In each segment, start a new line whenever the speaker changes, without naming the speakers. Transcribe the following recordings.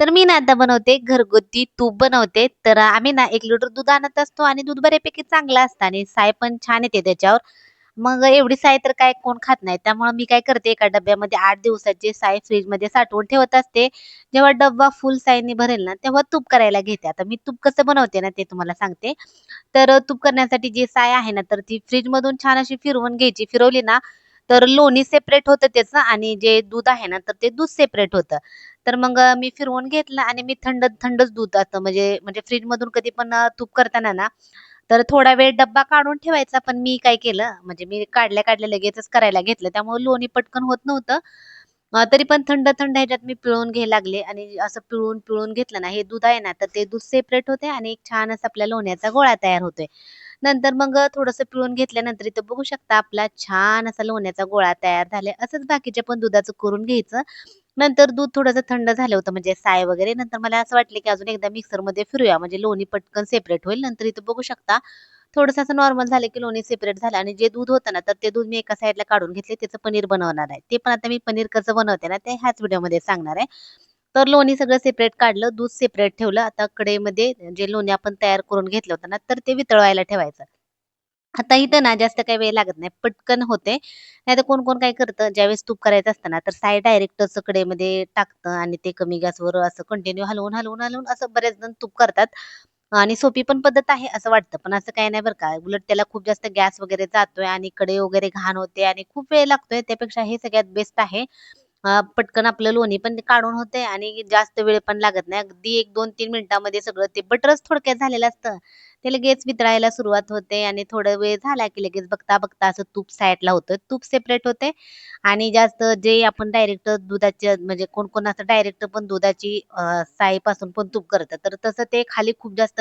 तर मी ना आता बनवते घरगुती तूप बनवते. तर आम्ही ना एक लिटर दूध आणत असतो आणि दूध बऱ्यापैकी चांगलं असतं आणि साय पण छान येते त्याच्यावर. मग एवढी साय तर काय कोण खात नाही. त्यामुळे मी काय करते एका डब्यामध्ये आठ दिवसाची साय फ्रीजमध्ये साठवून ठेवत असते. जेव्हा डब्बा फुल सायनी भरेल ना, तेव्हा तूप करायला घेते. आता मी तूप कसं बनवते ना, ते तुम्हाला सांगते. तर तूप करण्यासाठी जी साय आहे ना, तर ती फ्रीजमधून छान अशी फिरवून घ्यायची. फिरवली ना, तर लोणी सेपरेट होतं त्याचं आणि जे दूध आहे ना, तर ते दूध सेपरेट होतं. तर मग मी फिरवून घेतलं आणि मी थंड थंडच दूध असतं म्हणजे म्हणजे फ्रीजमधून कधी पण तूप करताना ना, तर थोडा वेळ डब्बा काढून ठेवायचा. पण मी काय केलं, म्हणजे मी काढल्या-काढल्या लगेचच करायला घेतलं. त्यामुळे लोणी पटकन होत नव्हतं. तरी पण थंड-थंड ह्याच्यात मी पिळून घ्यायला लागले आणि असं पिळून-पिळून घेतलं ना, हे दूध आहे ना, तर ते दूध सेपरेट होते आणि एक छान असा आपल्या लोण्याचा गोळा तयार होतोय. नंतर मग थोडस थोडंसं पिळून घेतल्यानंतर इथं बघू शकता आपला छान असा लोण्याचा गोळा तयार झालाय. असंच बाकीच्या पण दुधाचं करून घ्यायचं. नंतर दूध थोडंसं थंड झालं होतं म्हणजे साय वगैरे. नंतर मला असं वाटलं, की अजून एकदा मिक्सरमध्ये फिरूया म्हणजे लोणी पटकन सेपरेट होईल. नंतर इथं बघू शकता थोडंसं असं नॉर्मल झालं, की लोणी सेपरेट झालं आणि जे दूध होतं ना, तर ते दूध मी एका साईडला काढून घेतले. त्याचं पनीर बनवणार आहे. ते पण आता मी पनीर कसं बनवते ना, ते ह्याच व्हिडिओमध्ये सांगणार आहे. तर लोणी सगळं सेपरेट काढलं, दूध सेपरेट ठेवलं. आता कडेमध्ये जे लोणी आपण तयार करून घेतलं होतं ना, तर ते वितळवायला ठेवायचं. आता इथं ना जास्त काही वेळ लागत नाही. पटकन होते. नाहीतर कोण-कोण काय करतं, ज्यावेळेस तूप करायचं असतं ना, तर साय असं कडेमध्ये टाकतं आणि ते कमी गॅसवर असं कंटिन्यू हलवून, हलवून, हलवून असं बरेच जण तूप करतात. आणि सोपी पण पद्धत आहे असं वाटतं. पण असं काही नाही बरं का. उलट त्याला खूप जास्त गॅस वगैरे जातोय आणि कडे वगैरे घाण होते आणि खूप वेळ लागतोय. त्यापेक्षा हे सगळ्यात बेस्ट आहे. पटकन आपलं लोणी पण काढून होते आणि जास्त वेळ पण लागत नाही. अगदी 1, 2, 3 मिनिटामध्ये सगळं ते बटरच थोडक्यात झालेलं असतं. ते लगेच वितळायला सुरुवात होते आणि थोडा वेळ झाला की लगेच बघता-बघता असं तूप साईडला होतं. तूप सेपरेट होते आणि जास्त जे आपण डायरेक्ट दुधाच्या म्हणजे कोण-कोण असं डायरेक्ट पण दुधाची साईपासून सायपासून पण तूप करतं. तर तसं ते खाली खूप जास्त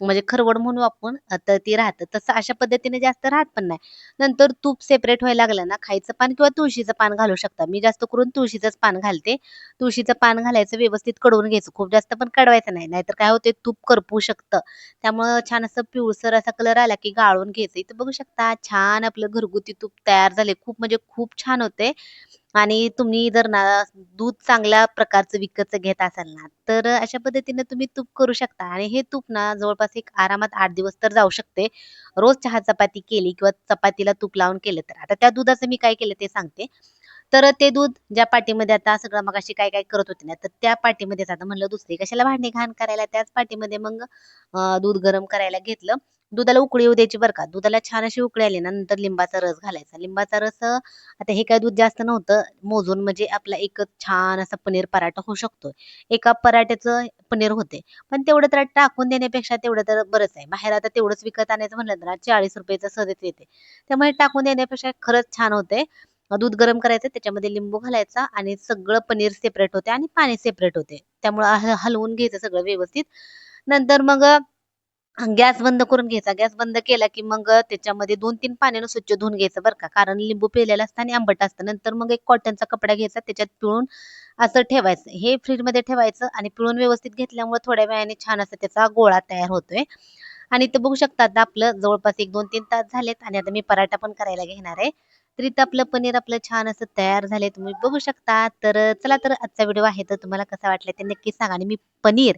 म्हणजे खरवड म्हणू आपण तर ती राहतं. तसं अशा पद्धतीने जास्त राहत पण नाही. नंतर तूप सेपरेट व्हायला लागलं ना, खायचं पान किंवा तुळशीचं पान घालू शकता. मी जास्त करून तुळशीचंच पान घालते. तुळशीचं पान घालायचं, व्यवस्थित कडवून घ्यायचं. खूप जास्त पण कडवायचं नाही. नाहीतर काय होते तूप करपू शकतं. त्यामुळं छान असं पिवळसर असा कलर आला की गाळून घ्यायचं. इथं बघू शकता छान आपलं घरगुती तूप तयार झाले. खूप म्हणजे खूप छान होते. आणि तुम्ही जर ना दूध चांगल्या प्रकारचं विकतचं घेत असाल ना, तर अशा पद्धतीने तुम्ही तूप करू शकता आणि हे तूप ना जवळपास एक आरामात आठ दिवस तर जाऊ शकते. रोज चहा चपाती केली किंवा चपातीला तूप लावून केलं तर. आता त्या दुधाचं मी काय केलं ते सांगते. तर ते दूध ज्या पाटीमध्ये आता सगळं मगाशी काय-काय करत होते ना, तर त्या पाटीमध्येच आता म्हणलं दुसरी कशाला भांडी घाण करायला, त्याच पाटीमध्ये मग दूध गरम करायला घेतलं. दुधाला उकळी येऊ द्यायची बरं का. दुधाला छान अशी उकळी आली ना, नंतर लिंबाचा रस घालायचा. लिंबाचा रस आता हे काय दूध जास्त नव्हतं. मोजून म्हणजे आपला एक छान असा पनीर पराठा होऊ शकतो. एका पराठ्याचं पनीर होते. पण तेवढं तर टाकून देण्यापेक्षा तेवढं तर बरंच आहे. बाहेर आता तेवढंच विकत आणायचं म्हणलं तर चाळीस रुपयाचं सहजच येते. त्यामुळे टाकून देण्यापेक्षा खरंच छान होते. दूध गरम करायचं, त्याच्यामध्ये लिंबू घालायचा आणि सगळं पनीर सेपरेट होते आणि पाणी सेपरेट होते. त्यामुळं हलवून घ्यायचं सगळं व्यवस्थित. नंतर मग गॅस बंद करून घ्यायचा. गॅस बंद केला की मग त्याच्यामध्ये 2-3 पाण्यानं स्वच्छ धुवून घ्यायचं बरं का. कारण लिंबू पिलेला असतं आणि आंबट असतं. नंतर मग एक कॉटनचा कपडा घ्यायचा, त्याच्यात पिळून असं ठेवायचं. हे फ्रीजमध्ये ठेवायचं आणि पिळून व्यवस्थित घेतल्यामुळे थोड्या वेळाने छान असं त्याचा गोळा तयार होतोय. आणि इथं बघू शकता आता आपलं जवळपास 1, 2, 3 तास झालेत आणि आता मी पराठा पण करायला घेणार आहे. तर इथं आपलं पनीर आपलं छान असं तयार झालंय. तुम्ही बघू शकता. तर चला तर आजचा व्हिडिओ आहे तर तुम्हाला कसा वाटला ते नक्की सांगा आणि मी पनीर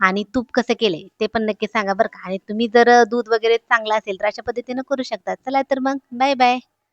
आणि तूप कसं केलंय ते पण नक्की सांगा बरं का. आणि तुम्ही जर दूध वगैरे चांगलं असेल तर अशा पद्धतीनं करू शकता. चला तर मग बाय बाय.